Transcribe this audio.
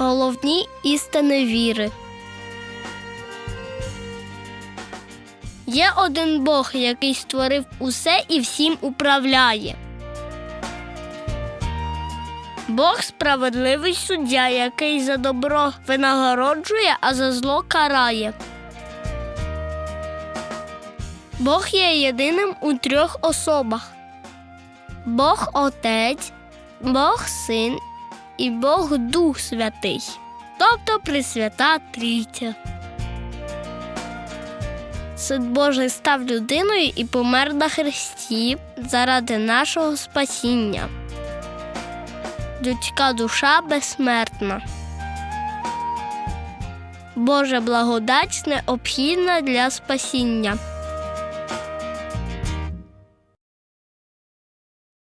головні істини віри. Є один Бог, який створив усе і всім управляє. Бог справедливий суддя, який за добро винагороджує, а за зло карає. Бог є єдиним у трьох особах: Бог Отець, Бог Син і Бог Дух Святий, тобто Пресвята Трійця. Син Божий став людиною і помер на хресті заради нашого спасіння. Людська душа безсмертна. Божа благодать необхідна для спасіння.